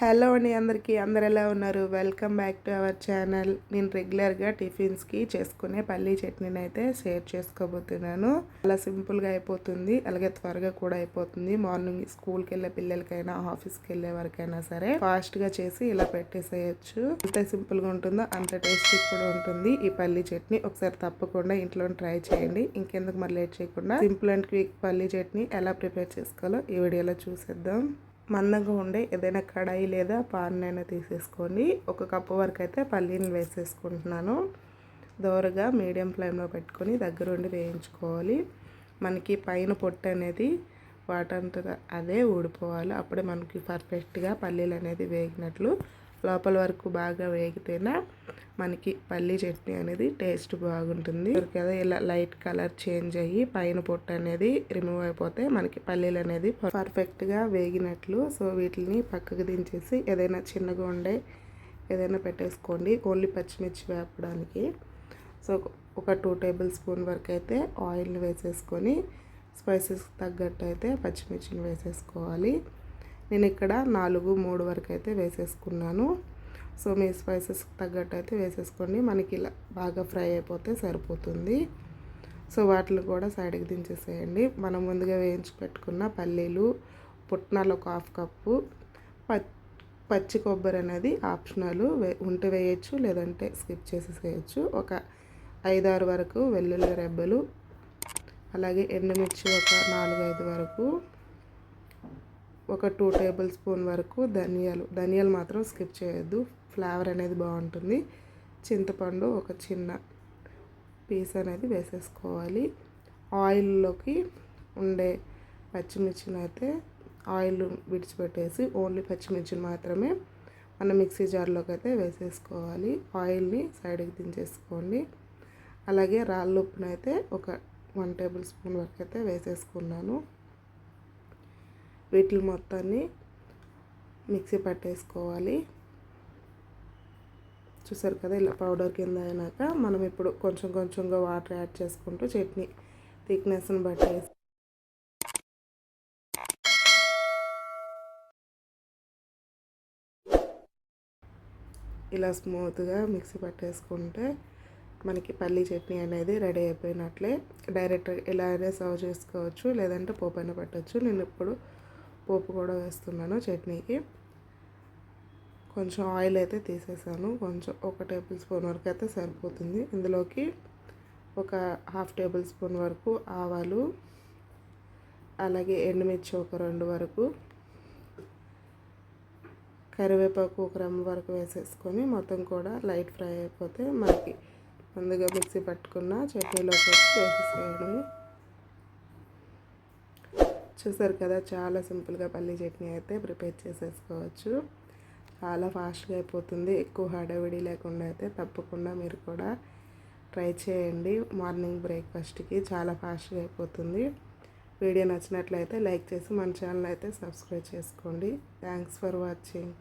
Hello అండి అందరికీ. అందరు ఎలా ఉన్నారు? Welcome back to our channel నేను రెగ్యులర్గా టిఫిన్స్కి చేసుకునే పల్లీ చట్నీని అయితే షేర్ చేసుకోబోతున్నాను. అలా సింపుల్గా అయిపోతుంది. అలాగే త్వరగా కూడా అయిపోతుంది. మార్నింగ్ స్కూల్కి వెళ్ళే పిల్లలకైనా ఆఫీస్కి వెళ్ళే వరకైనా సరే ఫాస్ట్గా చేసి ఇలా పెట్టేసేయచ్చు. ఎంత సింపుల్గా ఉంటుందో అంత టేస్టీ కూడా ఉంటుంది. ఈ పల్లీ చట్నీ ఒకసారి తప్పకుండా ఇంట్లో ట్రై చేయండి. ఇంకెందుకు మరి లేట్ చేయకుండా. సింపుల్ అండ్ క్విక్ పల్లీ చట్నీ ఎలా ప్రిపేర్ చేసుకోవాలో ఈ వీడియోలో చూసేద్దాం. మందంగా ఉండే ఏదైనా కడాయి లేదా పాన్నైనా తీసేసుకొని ఒక కప్పు వరకు అయితే పల్లీని వేసేసుకుంటున్నాను. దోరగా మీడియం ఫ్లేమ్లో పెట్టుకొని దగ్గరుండి వేయించుకోవాలి. మనకి పైన పొట్టు అనేది వాటంతట అదే ఊడిపోవాలి. అప్పుడే మనకి పర్ఫెక్ట్గా పల్లీలు అనేది వేగినట్లు లోపల వరకు బాగా వేగితేనే మనకి పల్లీ చట్నీ అనేది టేస్ట్ బాగుంటుంది. కదా ఇలా లైట్ కలర్ చేంజ్ అయ్యి పైన పొట్టు అనేది రిమూవ్ అయిపోతే మనకి పల్లీలు అనేది పర్ఫెక్ట్గా వేగినట్లు. సో వీటిని పక్కకు దించేసి ఏదైనా చిన్నగా ఉండే ఏదైనా పెట్టేసుకోండి. ఓన్లీ పచ్చిమిర్చి వేపడానికి. సో ఒక టూ టేబుల్ స్పూన్ వరకు అయితే ఆయిల్ని వేసేసుకొని స్పైసెస్ తగ్గట్టు అయితే పచ్చిమిర్చిని వేసేసుకోవాలి. నేను ఇక్కడ నాలుగు మూడు వరకు అయితే వేసేసుకున్నాను. సో మీ స్పైసెస్ తగ్గట్టు అయితే వేసేసుకోండి. మనకి ఇలా బాగా ఫ్రై అయిపోతే సరిపోతుంది. సో వాటిని కూడా సైడ్కి దించేసేయండి. మనం ముందుగా వేయించి పెట్టుకున్న పల్లీలు పుట్నాలు ఒక హాఫ్ కప్పు. పచ్చి కొబ్బరి అనేది ఆప్షనల్. ఉంటే వేయచ్చు లేదంటే స్కిప్ చేసేసేయచ్చు. ఒక ఐదారు వరకు వెల్లుల్లి రెబ్బలు. అలాగే ఎండుమిర్చి ఒక నాలుగైదు వరకు. ఒక టూ టేబుల్ స్పూన్ వరకు ధనియాలు. ధనియాలు మాత్రం స్కిప్ చేయొద్దు. ఫ్లేవర్ అనేది బాగుంటుంది. చింతపండు ఒక చిన్న పీస్ అనేది వేసేసుకోవాలి. ఆయిల్లోకి ఉండే పచ్చిమిర్చిని అయితే ఆయిల్ విడిచిపెట్టేసి ఓన్లీ పచ్చిమిర్చిని మాత్రమే మన మిక్సీ జార్లోకి అయితే వేసేసుకోవాలి. ఆయిల్ని సైడ్కి దించేసుకోండి. అలాగే రాళ్ళు ఉప్పునైతే ఒక వన్ టేబుల్ స్పూన్ వరకు అయితే వేసేసుకున్నాను. వీటిని మొత్తాన్ని మిక్సీ పట్టేసుకోవాలి. చూసారు కదా ఇలా పౌడర్ కింద అయినాక మనం ఇప్పుడు కొంచెం కొంచెంగా వాటర్ యాడ్ చేసుకుంటూ చట్నీ థిక్నెస్ని బట్టి ఇలా స్మూత్గా మిక్సీ పట్టేసుకుంటే మనకి పల్లీ చట్నీ అనేది రెడీ అయిపోయినట్లే. డైరెక్ట్ ఇలా అయినా సర్వ్ చేసుకోవచ్చు లేదంటే పోపైన పెట్టచ్చు. నేను ఇప్పుడు పోపు కూడా వేస్తున్నాను చట్నీకి. కొంచెం ఆయిల్ అయితే తీసేసాను. కొంచెం ఒక టేబుల్ స్పూన్ వరకు అయితే సరిపోతుంది. ఇందులోకి ఒక హాఫ్ టేబుల్ స్పూన్ వరకు ఆవాలు అలాగే ఎండుమిర్చి ఒక రెండు వరకు కరివేపాకు ఒక రెమ్మ వరకు వేసేసుకొని మొత్తం కూడా లైట్ ఫ్రై అయిపోతే మనకి ముందుగా మిక్సీ పట్టుకున్న చట్నీలోకి వేసేసేయండి. చూసారు కదా చాలా సింపుల్గా పల్లీ చట్నీ అయితే ప్రిపేర్ చేసేసుకోవచ్చు. చాలా ఫాస్ట్గా అయిపోతుంది. ఎక్కువ హడావిడి లేకుండా అయితే తప్పకుండా మీరు కూడా ట్రై చేయండి. మార్నింగ్ బ్రేక్ఫాస్ట్కి చాలా ఫాస్ట్గా అయిపోతుంది. వీడియో నచ్చినట్లయితే లైక్ చేసి మన ఛానల్ అయితే సబ్స్క్రైబ్ చేసుకోండి. Thanks for watching.